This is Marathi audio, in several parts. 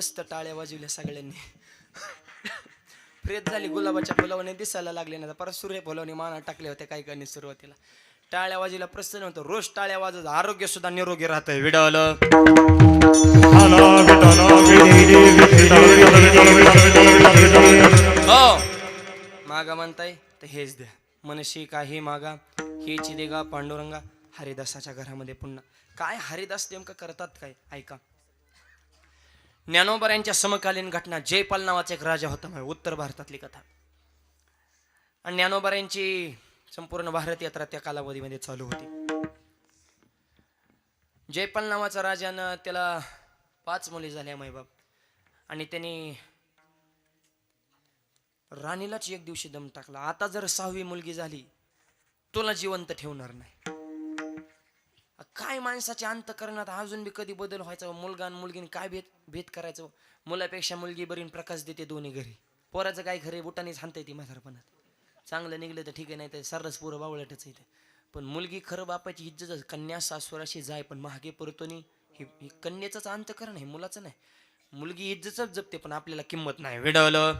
मस्त टाळ्या वाजवल्या सगळ्यांनी. प्रेत झाली गुलाबाच्या फुलावाने दिसायला लागले ना परत सूर्य फुलावने माना टाकले होते काही काही सुरुवातीला. टाळ्या वाजीला प्रसन्न होतं. रोज टाळ्या वाजत आरोग्य सुद्धा निरोगी राहतंय विडवलं हो. मागा म्हणताय तर हेच द्या मनशी काही मागा हेची देगा पांडुरंगा हरिदासाच्या घरामध्ये पुन्हा. काय हरिदास नेमकं करतात काय? ऐका. ज्ञानोबर यांच्या समकालीन घटना जयपाल नावाचा एक राजा होता म्हणजे उत्तर भारतातली कथा. आणि ज्ञानोबर यांची संपूर्ण भारत यात्रा त्या कालावधीमध्ये चालू होती. जयपाल नावाचा राजानं त्याला पाच मुली झाल्या मायबाप. आणि त्यांनी राणीलाच एक दिवशी दम टाकला. आता जर सहावी मुलगी झाली तुला जिवंत ठेवणार नाही. काय माणसाच्या अंतकरणात अजून बी कधी बदल व्हायचा? मुलगा आणि मुलगीने काय भेद भेद करायचं? मुलापेक्षा मुलगी बरीन प्रकाश देते दोन्ही घरी. पोराचं काय घरी बुटानेच सांगता ती म्हातारपणात. चांगलं निघलं तर ठीक आहे नाही तर सर्रस पोरं बावळटच आहे ते. पण मुलगी खरं बापाची इज्जत कन्या सासुराशी जाय पण महागे परतोनी हे हे कन्याचंच अंतकरण आहे मुलाचं नाही. मुलगी इज्जतच जपते पण आपल्याला किंमत नाही. विडवलं.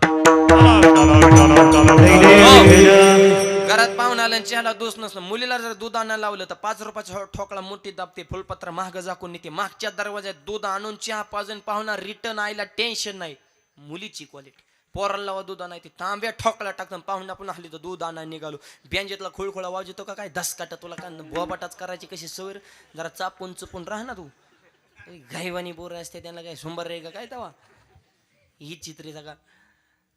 घरात पाहून आलं आणि चहाला दोष नसलं. मुलीला जर दूध आणायला लावलं तर पाच रुपयाचा ठोकळा मोठी दाबते फुलपत्र महाग झाकून नेते. मागच्या दरवाज्यात दूध आणून चहा पाजून पाहुणा रिटर्न आयला टेन्शन नाही. मुलीची क्वालिटी पोराला लावा दूध आणायची तांब्या ठोकला टाकतात पाहुणा पण हल्ली तर दूध आणा निघालो. बँजेतला खुळखुळा वाजतो का काय? धसकाटा तुला का बोबाटाच करायची कशी सवय जरा चापून चुपून राह ना तू. गाईवानी पोरं असते त्यांना काय सुंबर रे का? काय तवा? ही चित्री जगा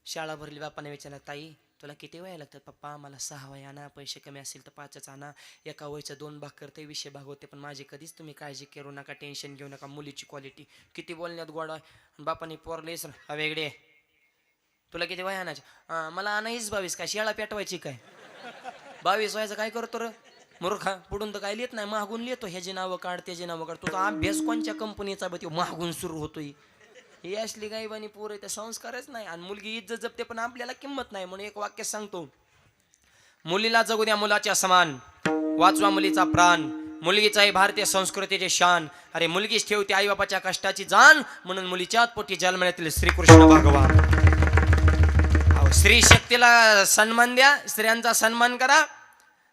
शाळा भरली बापाने विचारला ताई तुला किती वया लागतात? पप्पा मला सहा वया आणा पैसे कमी असतील तर पाचच आणा. एका वयचं दोन भाग करते विषय भाग होते पण माझी कधीच तुम्ही काळजी करू नका टेन्शन घेऊ नका मुलीची क्वालिटी किती बोलण्यात गोडा बापाने पोरलेस हा वेगळे. तुला किती वया आणायचे मला आणायच बावीस काय शेळा पेटवायची काय? बावीस वयाचं काय करतो र? मुरखा पुढून तर काय लिहित नाही मागून लिहितो ह्याची नावं काढ त्याची नावं काढ. तुझा अभ्यास कोणत्या कंपनीचा बघ मागून सुरू होतोय. ही असली गाईबानी पोर आहे ते संस्कारच नाही. आणि मुलगी इज्जत जपते पण आपल्याला किंमत नाही म्हणून एक वाक्य सांगतो. मुलीला जगू द्या मुलाच्या समान. वाचवा मुलीचा प्राण. मुलगीचा आहे भारतीय संस्कृतीचे शान. अरे मुलगीच ठेवते आई बापाच्या कष्टाची जाण म्हणून मुलीच्याच पोटी जन्मण्यातील श्रीकृष्ण भगवान. अहो, स्त्री शक्तीला सन्मान द्या स्त्रियांचा सन्मान करा.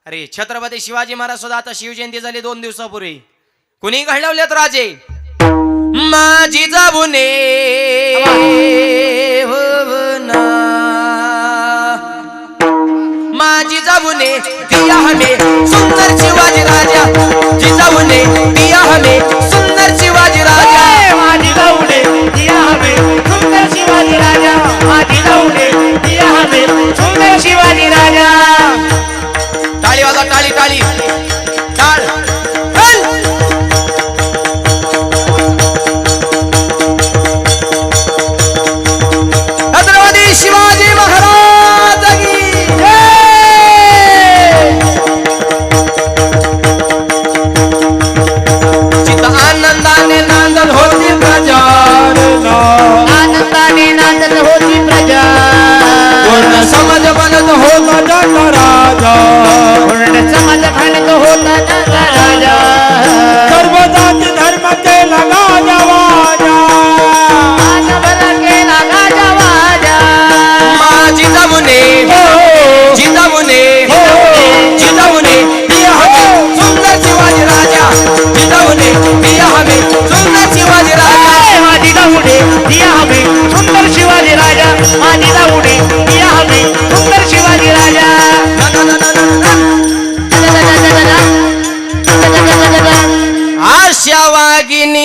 अरे छत्रपती शिवाजी महाराज सुद्धा आता शिवजयंती झाली दोन दिवसापूर्वी. कुणी घडवल्यात राजे? माझी जाबुने भुवना. माझी जाबुने दिया हमे सुंदर शिवाजी राजा. जी जिजाऊने दिया हमे सुंदर शिवाजी राजा. माझी जाऊने दिया हमें सुंदर शिवाजी राजा. माझी जाऊने दिया हमें सुंदर शिवाजी राजा.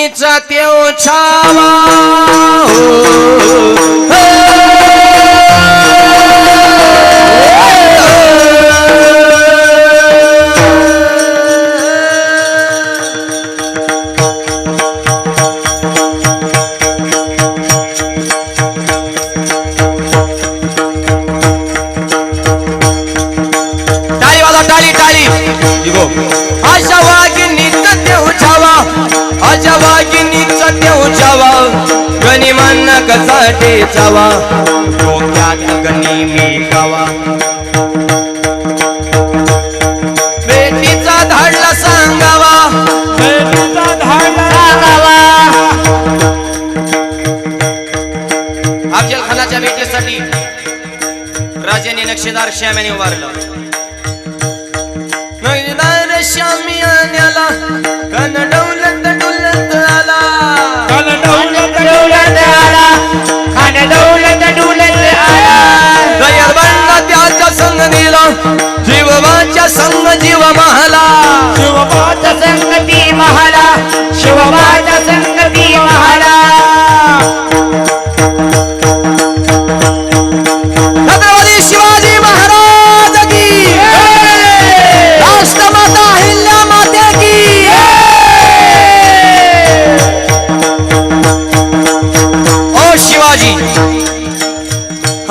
वागिनीचा तेव छावा. टाळी टाळी अशा कसा टेचावा डोक्यात गणी मी गावा बेटीचा धाडला सांगावा. बेटीचा धाडला सांगावा. राजाच्या भेटीसाठी राजाने नक्षीदार श्याम्याने उभारलं.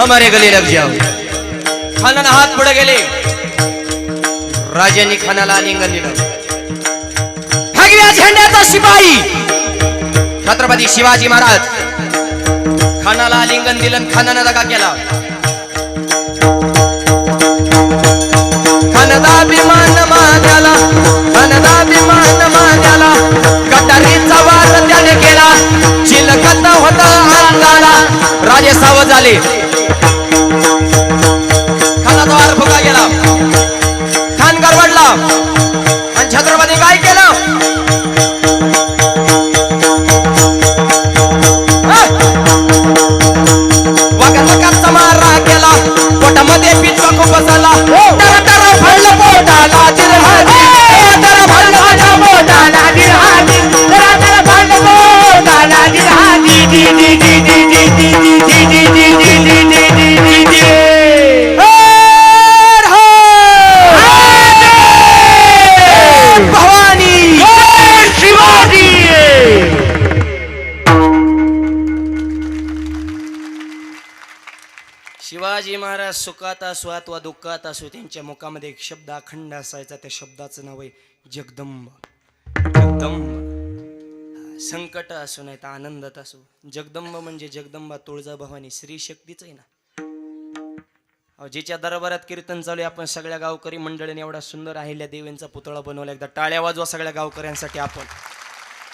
हमारे गले लग जाओ। खानाला हात पुढे गेले। राजांनी खानाला आलिंगन दिलं भगव्या झेंड्याचा शिपाई छत्रपती शिवाजी महाराज। खानाला आलिंगन दिलं आणि खानानं दगा केला विमान मान्याला खानदा कटारीचा वार त्याने केला चिलकत होता अंगाला। राजे सावध झाले। पोटामध्ये पित्त खूप बसला हो. असो अथवा दुःखात असो त्यांच्या मुखामध्ये एक शब्द अखंड असायचा त्या शब्दाचं नाव आहे जगदंब. जगदंब. संकट असो नाही तर आनंदात असो. जगदंब म्हणजे जगदंबा तुळजा भवानी श्री शक्तीच आहे ना. जिच्या दरबारात कीर्तन चालू आहे आपण सगळ्या गावकरी मंडळीने एवढा सुंदर अहिल्या देवींचा पुतळा बनवला एकदा टाळ्या वाजवा सगळ्या गावकऱ्यांसाठी आपण.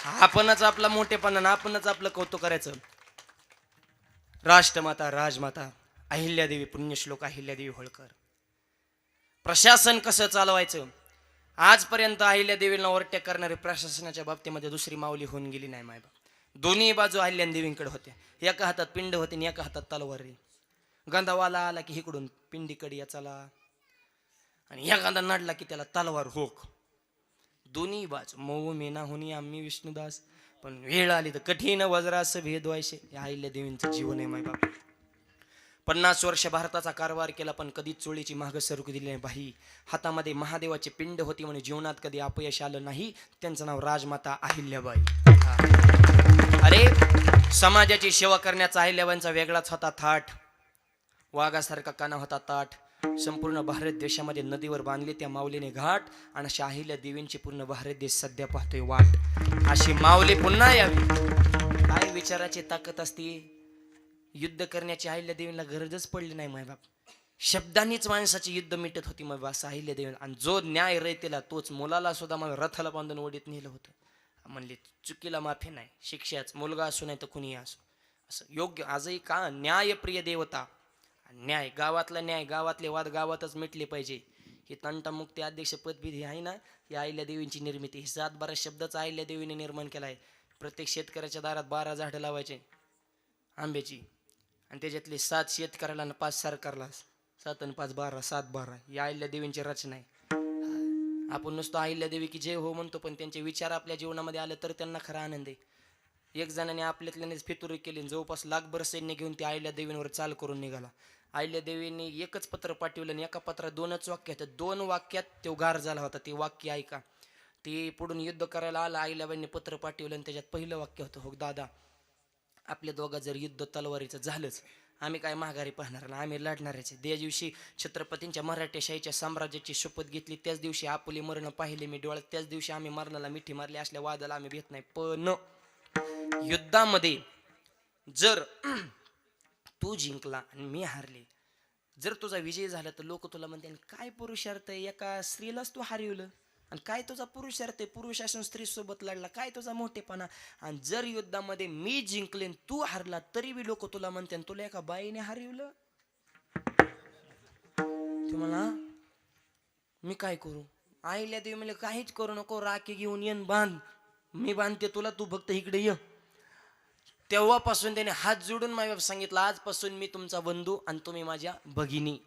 आपणच आपला मोठेपणा आपणच आपलं कौतुक करायचं. राष्ट्रमाता राजमाता. अहिल्यादेवी पुण्यश्लोक अहिल्यादेवी होळकर. प्रशासन कसं चालवायचं? आजपर्यंत अहिल्यादेवीला ओव्हरटेक करणारी प्रशासनाच्या बाबतीमध्ये दुसरी माऊली होऊन गेली नाही मायबा दोन्ही बाजू अहिल्यादेवींकडे होत्या एका हातात पिंड होते आणि एका हातात तलवारी गंधावाला आला की इकडून पिंडीकडे याचाला आणि या गांधा नडला की त्याला तलवार होक. दोन्ही बाजू मऊ मेना होनी आम्ही विष्णुदास. पण वेळ आली तर कठीण वज्रास भेद व्हायचे या अहिल्या देवींचं जीवन आहे माय बाप. पन्नास वर्ष भारताचा कारभार केला पण कधीच चोळीची माग सरकू दिली नाही. बाई हातामध्ये महादेवाची पिंड होती म्हणून जीवनात कधी अपयश आलं नाही. त्यांचं नाव राजमाता अहिल्याबाई. अरे समाजाची सेवा करण्याचा अहिल्याबाईंचा वेगळाच होता थाट. वाघासारखा काना होता ताट. संपूर्ण भारत देशामध्ये नदीवर बांधले त्या माऊलीने घाट आणि अशा अहिल्या देवींची पूर्ण भारत देश सध्या पाहतोय वाट. अशी माऊली पुन्हा यावी. काय विचाराची ताकद असते? युद्ध करण्याची अहिल्यादेवीला गरजच पडली नाही मायबाप शब्दांनीच माणसाची युद्ध मिटत होती मग असं अहिल्यादेवी आणि जो न्याय रयतेला तोच मुलाला सुद्धा मग रथाला बांधून ओढीत नेलं होतं. म्हणले चुकीला माफी नाही शिक्षाच मुलगा असो नाही तर कुणी असो. असं योग्य आजही का न्यायप्रिय देवता. न्याय गावातला न्याय गावातले वाद गावातच मिटले पाहिजे. ही तंटामुक्ती अध्यक्ष पदविधी आहे ना ही आहिल्या देवींची निर्मिती. ही सात बारा शब्दच आहिल्या देवीने निर्माण केला आहे प्रत्येक शेतकऱ्याच्या दारात बारा झाडं लावायचे. आंब्याची. आणि त्याच्यातले सात शेतकऱ्याला आणि पाच सरकारला सात आणि पाच बारा सात बारा या अहिल्या देवींची रचना आहे. आपण नुसतं अहिल्या देवी की जय हो म्हणतो पण त्यांचे विचार आपल्या जीवनामध्ये आले तर त्यांना खरा आनंद आहे. एक जणाने आपल्यातल्यानेच फितुरी केली जवळपास लाखभर सैन्य घेऊन ते अहिल्या देवींवर चाल करून निघाला. अहिल्या देवींनी एकच पत्र पाठवलं आणि एका पत्रात दोनच वाक्य आहेत. दोन वाक्यात तो गार झाला होता. ते वाक्य ऐका. ते पुढून युद्ध करायला आला आईल्याबाईंनी पत्र पाठवलं आणि त्याच्यात पहिलं वाक्य होतं हो दादा आपल्या दोघा जर युद्ध तलवारीचं झालंच आम्ही काय माघारी पाहणार ना आम्ही लढणारच त्या दिवशी छत्रपतींच्या मराठेशाहीच्या साम्राज्याची शपथ घेतली त्याच दिवशी आपुले मरण पाहिले मी डोळ्यात त्याच दिवशी आम्ही मरणाला मिठी मारली असल्या वादाला आम्ही भेट नाही. पण युद्धामध्ये जर तू जिंकला आणि मी हारले जर तुझा विजय झाला तर लोक तुला म्हणते काय पुरुषार्थ आहे? एका स्त्रीलाच तू हरवलं. आणि काय तुझा पुरुष ते पुरुष असून स्त्री सोबत लढला. काय तुझा मोठेपणा? आणि जर युद्धामध्ये मी जिंकलेन तू हरला तरी बी लोक तुला म्हणते "आणि तुला एका बाईने हरवलं. तुम्हाला मी काय करू? आईल्या देवी म्हणजे काहीच करू नको राखी घेऊन येन बांध. मी बांधते तुला तू फक्त इकडे ये. तेव्हापासून त्याने हात जोडून माझ्या सांगितलं आजपासून मी तुमचा बंधू आणि तुम्ही माझ्या भगिनी.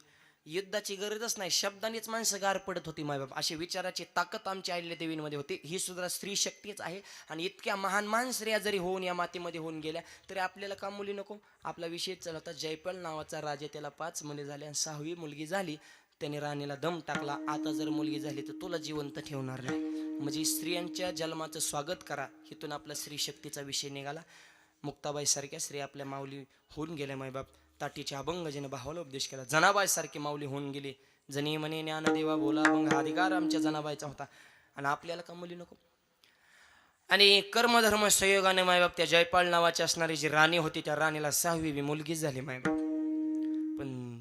युद्धाची गरजच नाही. शब्दानेच माणसं गार पडत होती मायबाप. अशी विचाराची ताकद आमच्या आईल्या देवींमध्ये होती. ही सुद्धा स्त्री शक्तीच आहे. आणि इतक्या महान महान स्त्रिया जरी होऊन या मातीमध्ये होऊन गेल्या. तरी आपल्याला का मुली नको? आपला विषय चला होता जयपाल नावाचा राजा त्याला पाच मुली झाल्या आणि सहावी मुलगी झाली. त्याने राणीला दम टाकला. आता जर मुलगी झाली तर तुला जिवंत ठेवणार नाही. म्हणजे स्त्रियांच्या जन्माचं स्वागत करा. हिथून आपला स्त्री शक्तीचा विषय निघाला. मुक्ताबाई सारख्या स्त्री आपल्या माऊली होऊन गेल्या मायबाप. ताटीचे अभंग जिने भावाला उपदेश केला. जनाबाई सारखी माऊली होऊन गेली. जनी म्हणे ज्ञानदेवा बोला अभंग हा अधिकार आमच्या जनाबाईचा होता. आणि आपल्याला का मुली नको? आणि कर्मधर्म संयोगाने मायबाप त्या जयपाल नावाची असणारी जी राणी होती त्या राणीला सहावी बी मुलगीच झाली मायबाप. पण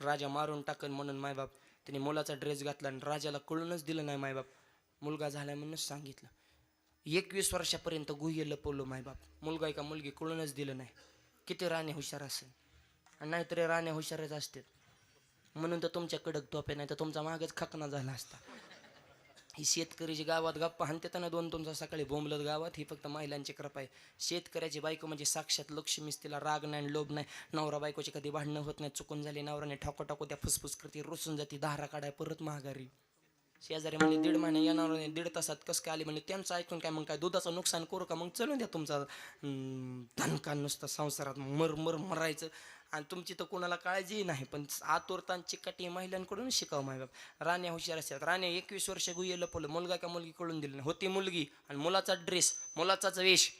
राजा मारून टाकन म्हणून मायबाप त्याने मुलाचा ड्रेस घातला आणि राजाला कळूनच दिलं नाही मायबाप. मुलगा झाला म्हणूनच सांगितलं. एकवीस वर्षापर्यंत गुह्य लपवलं मायबाप. मुलगा एका मुलगी कळूनच दिलं नाही. किती राणी हुशार असेल? आणि नाहीतरी राणे हुशारच असतात म्हणून तर तुमच्या कडक टोपे नाही तर तुमचा मागच खकना झाला असता. ही शेतकरीची गावात गप्पा हाणते ना दोन तुमचा सकाळी बोंबलत गावात ही फक्त महिलांची कृपा आहे. शेतकऱ्याची बायको म्हणजे साक्षात लक्ष्मीच तिला राग नाही आणि लोभ नाही. नवरा बायकोची कधी भांडणं होत नाही चुकून झाली नवराने ठाको टाको त्या फुसफुस करते रुसून जाती दारा काढाय परत महागारी शेजारी म्हणजे दीड महिने येणार नाही दीड तासात कसं काय आली? म्हणजे त्यांचं ऐकून काय मग काय दुधाचं नुकसान करू का? मग चलून द्या तुमचा धनका धनकान नुसतं संसारात मर मर मरायचं. आणि तुमची तर कोणाला काळजीही नाही पण आतुरतांची कटी महिलांकडून शिकावं मायबाप राण्या हुशार असतात. राण्या एकवीस वर्ष गुह्य लपवलं मुलगा का मुलगी कळून दिली नाही. होती मुलगी आणि मुलाचा ड्रेस मुलाचाच वेश.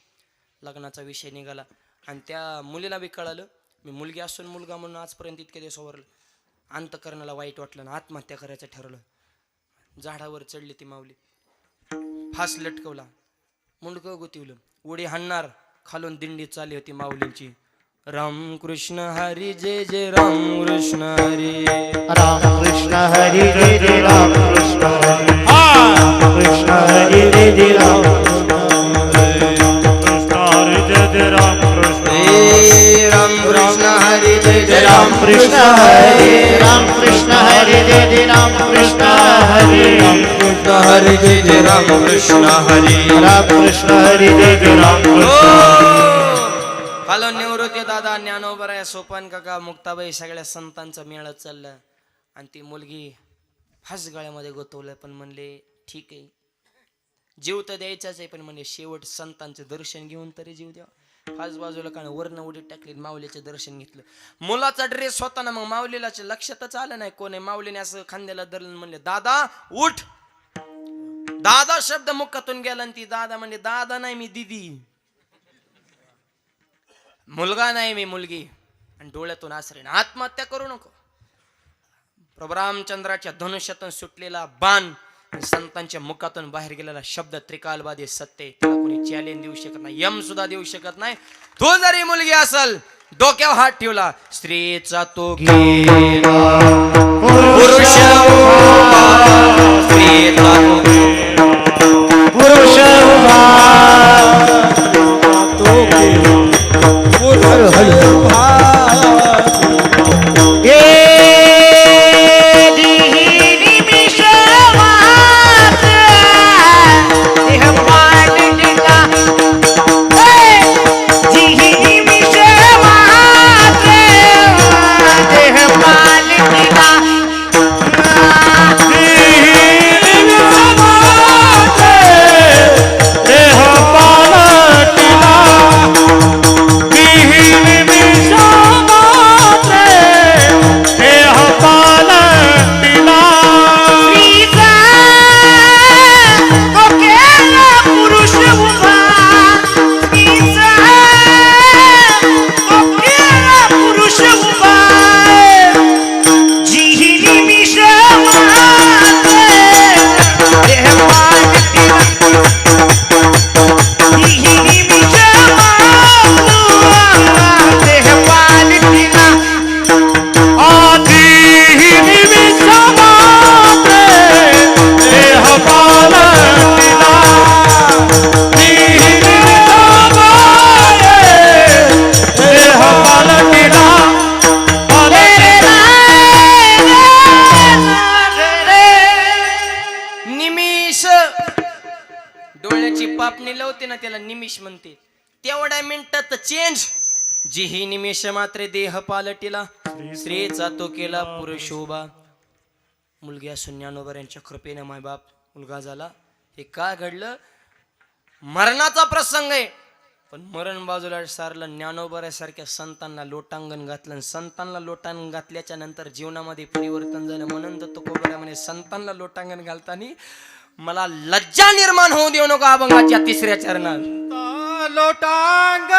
लग्नाचा विषय निघाला आणि त्या मुलीला बी कळालं मी मुलगी असून मुलगा म्हणून आजपर्यंत इतके दिवस ओवरलं अंतकरणाला वाईट वाटलं आणि आत्महत्या करायचं ठरवलं. झाडावर चढली ती माऊली. फास लटकवला. मुंडकं गुतिवलं. उडी हाणणार खालून दिंडी चालली होती माऊलींची. राम कृष्ण हरी जय जय राम कृष्ण हरी राम कृष्ण हरी जय जय राम कृष्ण हरी कृष्ण हरी जय जय राम कृष्ण हरी जय जय राम कृष्ण हे राम कृष्ण हरी जय जय राम कृष्ण हरी राम कृष्ण हरी जय जय राम कृष्ण हरी राम कृष्ण हरी जय जय राम कृष्ण हरी राम कृष्ण हरी जय जय राम कृष्ण हॅलो निवृत्ती दादा ज्ञानोबराय सोपान काका मुक्ताबाई सगळ्या संतांचं मेळ चाललं आणि ती मुलगी फास गळ्यामध्ये गोतवलं पण म्हणले ठीक आहे जीव तर द्यायचाच आहे पण म्हणजे शेवट संतांचं दर्शन घेऊन तरी जीव द्या फास बाजूला कारण वर्ण उडीत टाकली माऊलीचं दर्शन घेतलं मुलाचा ड्रेस स्वतःना मग माऊलीला लक्षातच आलं नाही कोणी माऊलीने असं खांद्याला धरलं म्हणले दादा उठ दादा शब्द मुखातून गेला आणि ती दादा म्हणजे दादा नाही मी दिदी मुलगा नाही मी मुलगी. आणि डोळ्यातून आसरेन. आत्महत्या करू नको. प्रभू रामचंद्राच्या धनुष्यातून सुटलेला बाण संतांच्या मुखातून बाहेर गेलेला शब्द त्रिकालवादी सत्य त्याला कोणी चॅलेंज देऊ शकत नाही यम सुद्धा देऊ शकत नाही. तो जरी मुलगी असल डोक्यावर हात ठेवला स्त्रीचा तो गेला पुरुष स्त्रीचा तो गेली विष म्हणते. तेवढ्या मिनिटात चेंज जी निमेष मात्र देह पालटिला स्त्रीचा तो केला पुरुषोबा मुलगी असून ज्ञानोबर यांच्या कृपेने मायबाप मुलगा झाला. हे का घडलं? मरणाचा प्रसंग आहे. पण मरण बाजूला सारलं ज्ञानोबऱ्यासारख्या संतांना लोटांगण घातलं आणि संतांना लोटांगण घातल्याच्या नंतर जीवनामध्ये परिवर्तन झालं. म्हणून तर तो म्हणे संतांना लोटांगण घालताना मला लज्जा निर्माण होऊ देऊ नका अभंगाच्या तिसऱ्या चरणात. लोटांग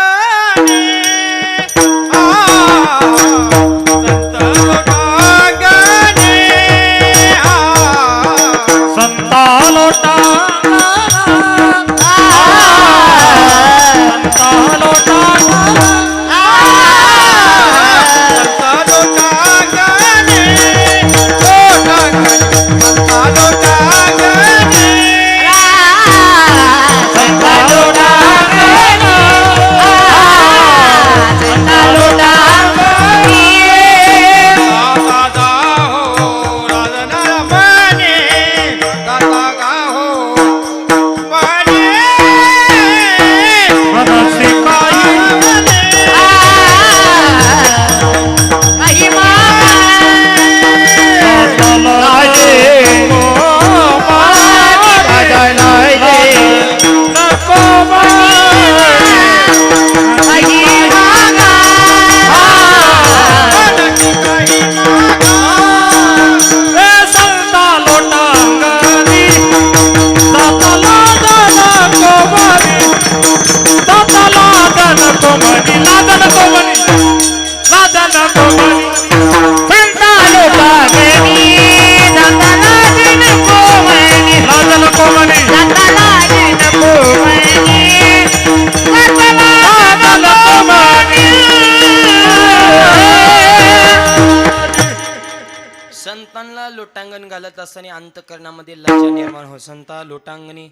अंतकरणामध्ये लज्जा निर्माण हो संता लोटांगणी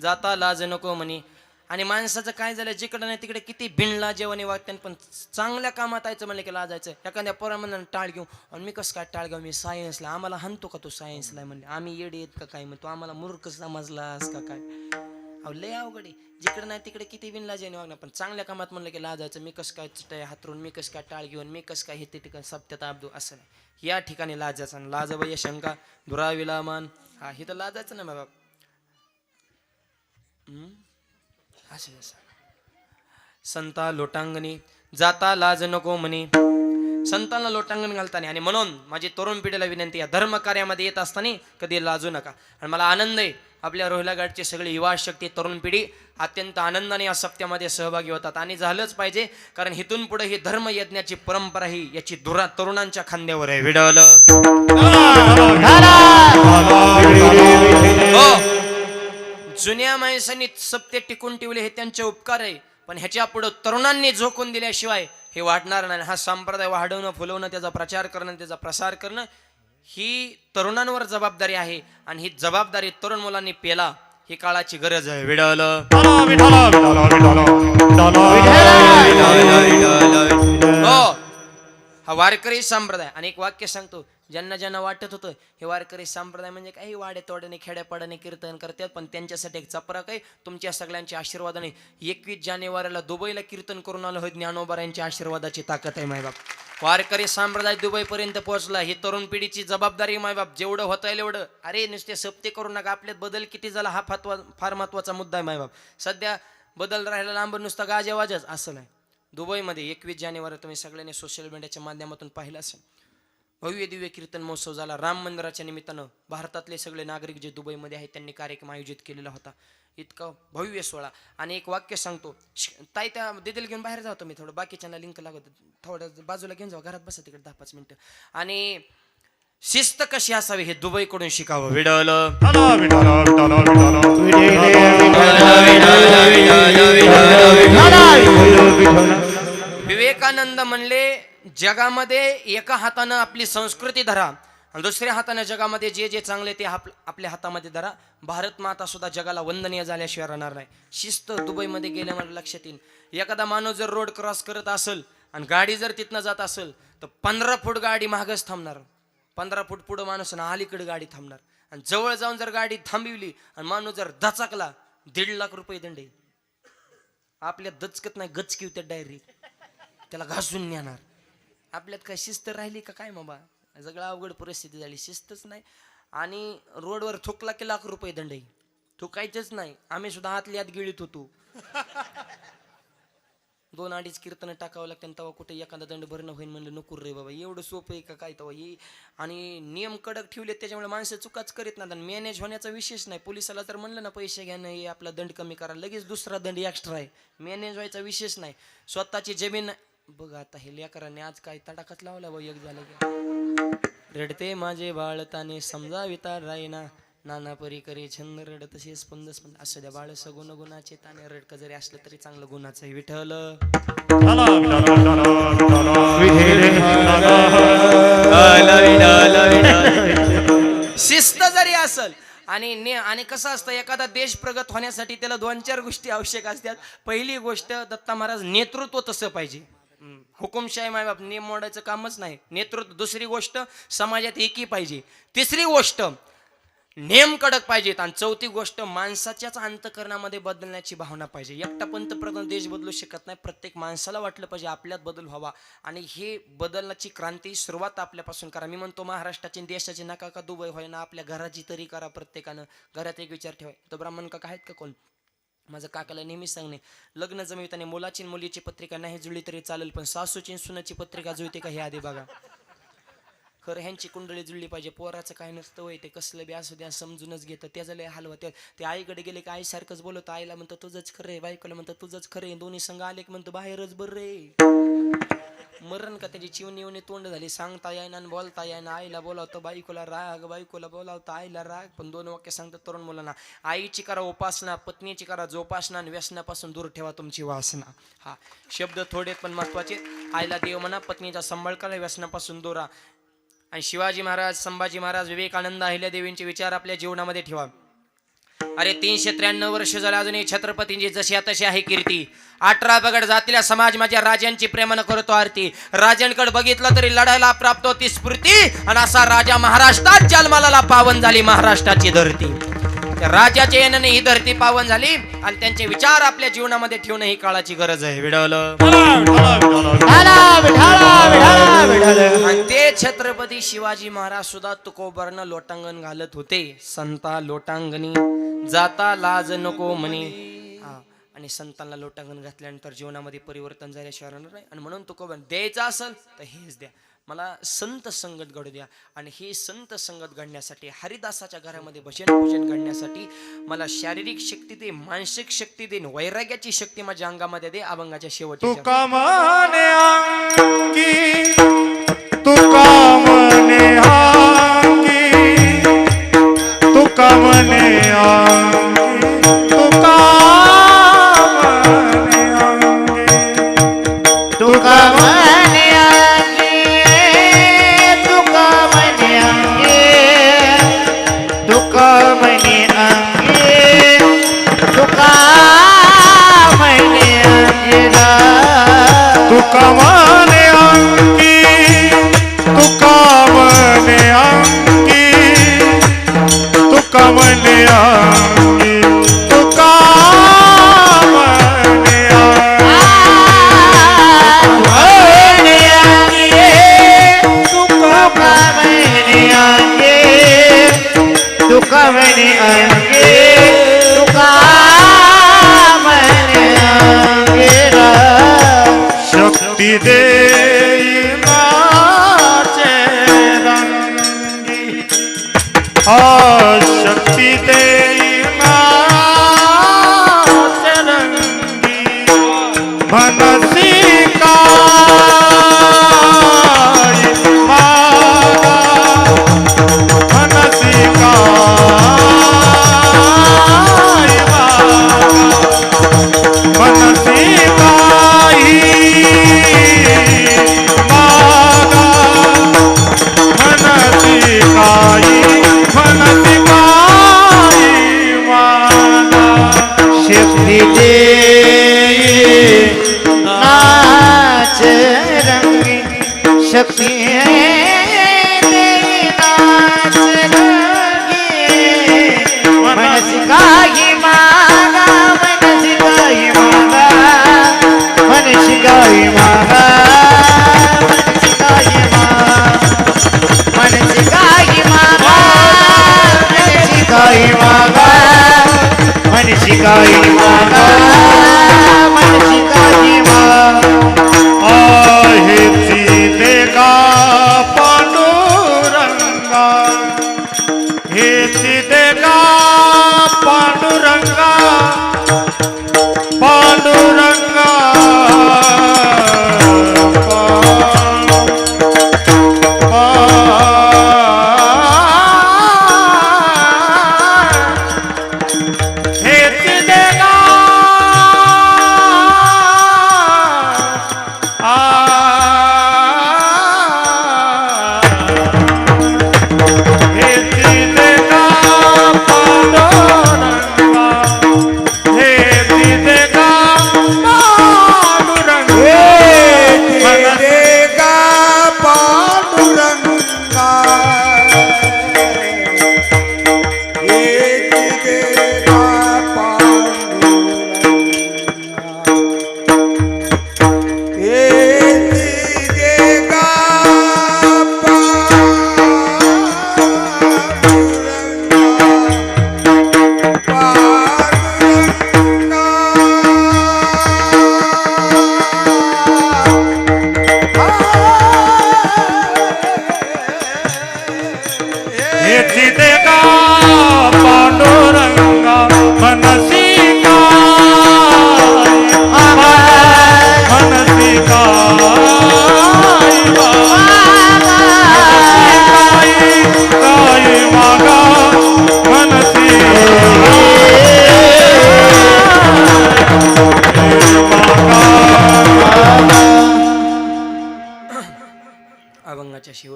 जाता लाज नको म्हणे. आणि माणसाचं काय झालं जिकडं नाही तिकडे किती भिणला जेवणी वागते पण चांगल्या कामात यायचं म्हणलं की लाजायचं. एखाद्या पोरामध्ये टाळ घेऊ आणि मी कसं काय टाळ घेऊ मी सायन्सला आम्हाला हनतो का तू सायन्सला म्हणले आम्ही येडे येत का काय? म्हणतो आम्हाला मूर्ख समजलास का काय? अहो लय अवघड आहे. जिकडे नाही तिकडे किती बिनला जेवणी वागणं. पण चांगल्या कामात म्हणलं की लाजायचं मी कसं काय चिटाय हातरून मी कसं काय टाळ घेऊन मी कसं काय हे ते ठिकाण सप्त्यात अब्दू असं नाही. या ठिकाणी लाजायचं आणि लाजबाई शंका दुराविला मान हा हे तर लाजायचं ना बाबा. हम्म? असं असं. संता लोटांगणी जाता लाज नको म्हणे. संतांना लोटांगण घालताना आणि म्हणून माझी तरुण पिढीला विनंती या धर्म कार्यामध्ये येत असताना कधी लाजू नका. आणि मला आनंद आहे आपल्या रोहिलागडची सगळी युवा शक्ती तरुण पिढी अत्यंत आनंदाने या सप्त्यामध्ये सहभागी होतात. आणि झालंच पाहिजे कारण इथून पुढे ही धर्म यज्ञाची परंपरा ही याची धुरा तरुणांच्या खांद्यावर आहे. विडवलं. हो. जुन्या माणसांनी सत्य टिकून ठेवले हे त्यांचे उपकार आहे पण ह्याच्या पुढे तरुणांनी झोकून दिल्याशिवाय हे वाढणार नाही. हा संप्रदाय वाढवणं फुलवणं त्याचा प्रचार करणं त्याचा प्रसार करणं ही तरुणांवर जबाबदारी आहे. आणि ही जबाबदारी तरुण मुलांनी पेला ही काळाची गरज आहे. विडवलं वारकरी संप्रदाय. आणि एक वाक्य सांगतो ज्यांना ज्यांना वाटत होतं हे वारकरी संप्रदाय म्हणजे काही वाडे तोड्याने खेड्यापाड्याने कीर्तन करतात पण त्यांच्यासाठी एक चपराक आहे तुमच्या सगळ्यांच्या आशीर्वादाने एकवीस जानेवारीला दुबईला कीर्तन करून आलो होत ज्ञानोबा यांच्या आशीर्वादाची ताकद आहे मायबाप. वारकरी संप्रदाय दुबईपर्यंत पोहोचला ही तरुण पिढीची जबाबदारी मायबाप. जेवढं होतं येईल एवढं. अरे नुसते सप्ते करू नका आपल्यात बदल किती झाला हा फातवा फार महत्त्वाचा मुद्दा आहे मायबाप. सध्या बदल राहिला लांब नुसता गाजेवाजच असं नाही. दुबईमध्ये एकवीस जानेवारी तुम्ही सगळ्यांनी सोशल मीडियाच्या माध्यमातून पाहिलं असेल. भव्य दिव्य कीर्तन महोत्सव झाला. राम मंदिराच्या निमित्तानं भारतातले सगळे नागरिक जे दुबईमध्ये आहेत त्यांनी कार्यक्रम आयोजित केलेला होता. इतका भव्य सोहळा. आणि एक वाक्य सांगतो. ताई त्या दिदीला घेऊन बाहेर जातो मी थोडं. बाकीच्यांना लिंक लागत थोडं बाजूला घेऊन जाऊ. घरात बसा तिकडे दहा पाच मिनिटं. आणि शिस्त कशी असावी हे दुबईकडून शिकावं. विडवलं. विवेकानंद म्हणले जगामध्ये एका हातानं आपली संस्कृती धरा आणि दुसऱ्या हातानं जगामध्ये जे जे चांगले ते आप आपल्या हातामध्ये धरा. भारत माता सुद्धा जगाला वंदनीय झाल्याशिवाय राहणार नाही. शिस्त दुबईमध्ये गेल्यामुळे लक्षात येईल. एखादा माणूस जर रोड क्रॉस करत असेल आणि गाडी जर तिथनं जात असेल तर पंधरा फूट गाडी मागच थांबणार. पंधरा फूट पुढं माणूस ना अलीकडे गाडी थांबणार. आणि जवळ जाऊन जर गाडी थांबिवली आणि माणूस जर दचाकला दीड लाख रुपये दंड येईल. आपल्या दचकत नाही गचकी होत्या डायरेक्ट त्याला घासून नेणार. आपल्यात काय शिस्त राहिली का काय बाबा? सगळं अवघड परिस्थिती झाली. शिस्तच नाही. आणि रोडवर थुकला की लाख रुपये दंडही थुकायचंच नाही. आम्ही सुद्धा आतली आत गिळीत होतो. दोन अडीच कीर्तन टाकावं लागतं तेव्हा कुठे एखादा दंड भरणं होईल म्हणलं नको रे बाबा एवढं सोपं आहे का? काय तेव्हा? हे आणि नियम कडक ठेवले त्याच्यामुळे माणसं चुकाच करीत नाही आणि मॅनेज होण्याचा विशेष नाही. पोलिसाला जर म्हणलं ना पैसे घ्या नाही आपला दंड कमी करा. लगेच दुसरा दंड एक्स्ट्रा आहे. मॅनेज व्हायचा विशेष नाही. स्वतःची जमीन. बघ आता हे लेकरांनी आज काय तडाखाच लावला बघ एक झालं की. रडते माझे बाळताने समजा समजाविता रायना. नाना परी करे छंद रड तसे स्पंद स्पंद. असं द्या बाळ सगुण गुणाचे ताने रडक जरी असलं तरी चांगलं गुणाचं हे विठल शिस्त जरी असल आणि ने आणि कसं असतं एखादा देश प्रगत होण्यासाठी त्याला दोन चार गोष्टी आवश्यक असतात. पहिली गोष्ट दत्ता महाराज नेतृत्व तसं पाहिजे. हुकुमशाही मायबाप नियम मोडायचं कामच नाही. नेतृत्व दुसरी गोष्ट समाजात एकी पाहिजे. तिसरी गोष्ट नेम कडक पाहिजेत आणि चौथी गोष्ट माणसाच्याच अंतकरणामध्ये बदलण्याची भावना पाहिजे. एकटा पंतप्रधान देश बदलू शकत नाही. प्रत्येक माणसाला वाटलं पाहिजे आपल्यात बदल व्हावा. आणि हे बदलण्याची क्रांती सुरुवात आपल्यापासून करा. मी म्हणतो महाराष्ट्राची देशाची नका का दुबई होईना. आपल्या घराची तरी करा प्रत्येकानं. घरात एक विचार ठेवा तो ब्राह्मण का आहेत का कोण? माझं काकाला नेहमी सांगणे लग्न जमविताना मुलाची मुलीची पत्रिका नाही जुळली तरी चालेल पण सासूची सुनाची पत्रिका जुळते का हे आधी बघा. खरं ह्यांची कुंडळी जुळली पाहिजे. पोराचं काय नसतं वय ते कसलं बी असू द्या समजूनच घेतं. त्याचं लय हलवा ते ते आईकडे गेले की आईसारखंच बोलत आईला म्हणतं तुझंच खरं आहे बायकोला म्हणतं तुझंच खरं आहे. दोन्ही संघ आले की म्हणतो बाहेरच बरं रे. मरण का त्याची चिवणी येऊन तोंड झाली. सांगता येईना आणि बोलता येईना. आईला बोलावतं बायकोला राग बायकोला बोलावतं आईला राग. पण दोन वाक्य सांगतात तरुण मुलांना. आईची करा उपासना पत्नीची करा जोपासना आणि व्यसनापासून दूर ठेवा तुमची वासना. हा शब्द थोडे पण महत्त्वाचे आईला देव म्हणा पत्नीचा सांभाळ करा व्यसनापासून दूर राहा. आणि शिवाजी महाराज संभाजी महाराज विवेकानंद अहिल्यादेवींचे विचार आपल्या जीवनामध्ये ठेवा. अरे तीनशे त्र्याण्णव वर्ष झाले अजूनही छत्रपतींची जशी तशी आहे कीर्ती. अठरा बगड जातीला समाज माझ्या राजांची प्रेमानं करतो आरती. राजांकडे बघितलं तरी लढायला प्राप्त होती स्फूर्ती आणि असा राजा महाराष्ट्रात जन्माला पावन झाली महाराष्ट्राची धरती. त्या राजाच्या येण्याने ही धरती पावन झाली आणि त्यांचे विचार आपल्या जीवनामध्ये ठेवणं ही काळाची गरज आहे. विडवलं. आणि ते छत्रपती शिवाजी महाराज सुद्धा तुकोबरनं लोटांगण घालत होते. संता लोटांगणी जाता लाज नको म्हणे. आणि संतांना लोटांगण घातल्यानंतर जीवनामध्ये परिवर्तन झाल्याशिवाय राहणार नाही. आणि म्हणून तुकोबर द्यायचं असेल तर हेच द्या. मला संत संगत घडू द्या. आणि हे संत संगत घडण्यासाठी हरिदासाच्या घरामध्ये भजन पूजन घडण्यासाठी मला शारीरिक शक्ती दे मानसिक शक्ती दे वैराग्याची शक्ती माझ्या अंगामध्ये दे अभंगाच्या शेवटच्या शक्ती देई I.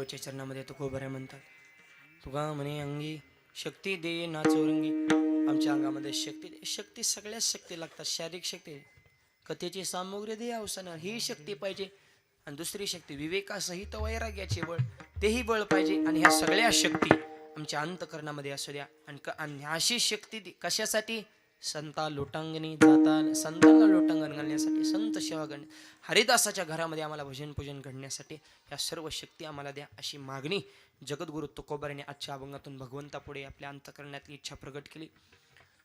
देवाच्या शेवटच्या चरणामध्ये तुकोबऱ्या म्हणतात. तुका म्हणे अंगी शक्ती दे नाचोरंगी आमच्या अंगामध्ये शक्ती शक्ती सगळ्याच शक्ती लागतात. शारीरिक शक्ती. कथेची सामुग्री दे अवसाना. ही शक्ती पाहिजे. आणि दुसरी शक्ती विवेकासहित वैराग्याचे बळ. तेही बळ पाहिजे. आणि ह्या सगळ्या शक्ती आमच्या अंतकरणामध्ये असू द्या. आणि अशी शक्ती कशासाठी? संता लोटांगणी जाता संतांना लोटांगण घालण्यासाठी संत सेवा करणे हरिदासाच्या घरामध्ये आम्हाला भजन पूजन घडण्यासाठी या सर्व शक्ती आम्हाला द्या अशी मागणी जगद्गुरु तुकोबाराने आजच्या अभंगातून भगवंतापुढे आपल्या अंतकरणातली इच्छा प्रकट केली.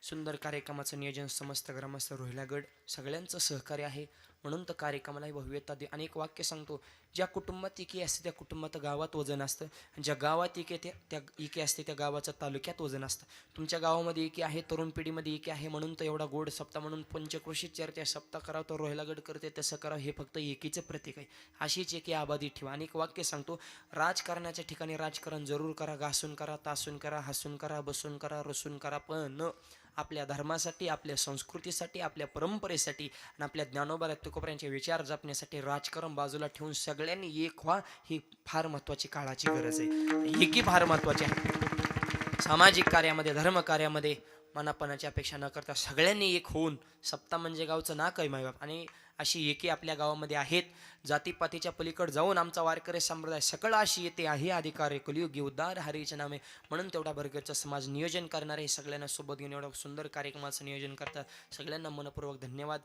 सुंदर कार्यक्रमाचं नियोजन समस्त ग्रामस्थ रोहिलागड सगळ्यांचं सहकार्य आहे. म्हणून तर कार्यक्रमालाही भव्यता दे अनेक वाक्य सांगतो. ज्या कुटुंबात इके असते त्या कुटुंबात गावात वजन असतं. आणि ज्या गावात इके त्या त्या इके असते त्या गावाचं तालुक्यात वजन असतं. तुमच्या गावामध्ये इके आहे तरुण पिढीमध्ये इके आहे म्हणून तर एवढा गोड सप्ताह म्हणून पंचकृषी चर्चा सप्ताह करावं तर रोहिलागड करते तसं करावं हे फक्त एकीचं प्रतीक आहे. अशीच एकी आबादी ठेवा. अनेक वाक्य सांगतो. राजकारणाच्या ठिकाणी राजकारण जरूर करा घासून करा तासून करा हसून करा बसून करा रसून करा पण आपल्या धर्मासाठी आपल्या संस्कृतीसाठी आपल्या परंपरेसाठी आणि आपल्या ज्ञानोबाला तुकोबऱ्यांचे विचार जपण्यासाठी राजकारण बाजूला ठेवून सगळ्यांनी एक व्हा ही फार महत्त्वाची काळाची गरज आहे. एकी फार महत्त्वाची आहे. सामाजिक कार्यामध्ये धर्म कार्यामध्ये मनापणाची अपेक्षा न करता सगळ्यांनी एक होऊन सप्ता म्हणजे गावचं नाक आहे मायबाप. आणि अशी एके आपल्या गावामध्ये आहेत. जातीपातीच्या पलीकडे जाऊन आमचा वारकरी संप्रदाय सकळ अशी येते. आहे अधिकार कलियुगी उद्धार हरीच्या नामे. म्हणून तेवढा बर्गरचा समाज नियोजन करणारे सगळ्यांना सोबत घेऊन एवढं सुंदर कार्यक्रमाचं नियोजन करतात. सगळ्यांना मनपूर्वक धन्यवाद.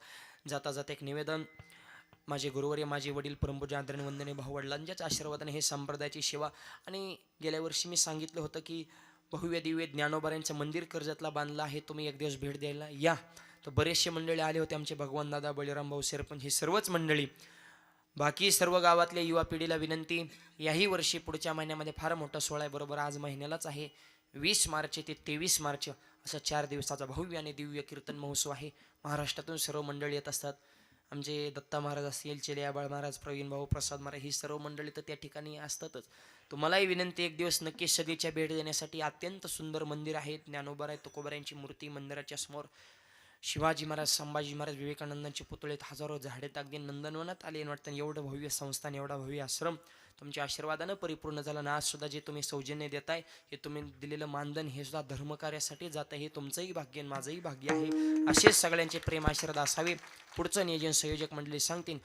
जाता जाता एक निवेदन. माझे गुरुवर्य माझे वडील परमपूजा आदरणीय वंदने भाऊ वडिलांच्याच आशीर्वादाने हे संप्रदायाची सेवा. आणि गेल्या वर्षी मी सांगितलं होतं की भव्य दिव्य ज्ञानोबाऱ्यांचं मंदिर कर्जतला बांधलं आहे. तुम्ही एक दिवस भेट द्यायला या. तर बरेचसे मंडळी आले होते आमचे भगवान दादा बळीराम भाऊ सरपंच ही सर्वच मंडळी. बाकी सर्व गावातल्या युवा पिढीला विनंती याही वर्षी पुढच्या महिन्यामध्ये फार मोठा सोहळा आहे. बरोबर आज महिन्यालाच आहे. वीस मार्च ते तेवीस मार्च. असा चार दिवसाचा भव्य आणि दिव्य कीर्तन महोत्सव आहे. महाराष्ट्रातून सर्व मंडळी येत असतात. आमचे दत्ता महाराज असतील चिलेयाबाळ महाराज प्रवीण भाऊ प्रसाद महाराज ही सर्व मंडळी तर त्या ठिकाणी असतातच. तुम्हालाही विनंती एक दिवस नक्की सगळीच्या भेट देण्यासाठी अत्यंत सुंदर मंदिर आहे. ज्ञानोबाराय तुकोबारायांची मूर्ती मंदिराच्या समोर. शिवाजी महाराज संभाजी महाराज विवेकानंदांचे पुतळे हजारो झाडे अगदी नंदनवनात आले वाटतं एवढं भव्य संस्थान एवढा भव्य आश्रम तुमच्या आशीर्वादानं परिपूर्ण झालं. ना आज सुद्धा जे तुम्ही सौजन्य देताय हे तुम्ही दिलेलं मानधन हे सुद्धा धर्मकार्यासाठी जात आहे. हे तुमचंही भाग्य आणि माझंही भाग्य आहे. असेच सगळ्यांचे प्रेम आशीर्वाद असावे. पुढचं नियोजन संयोजक मंडळी सांगतील.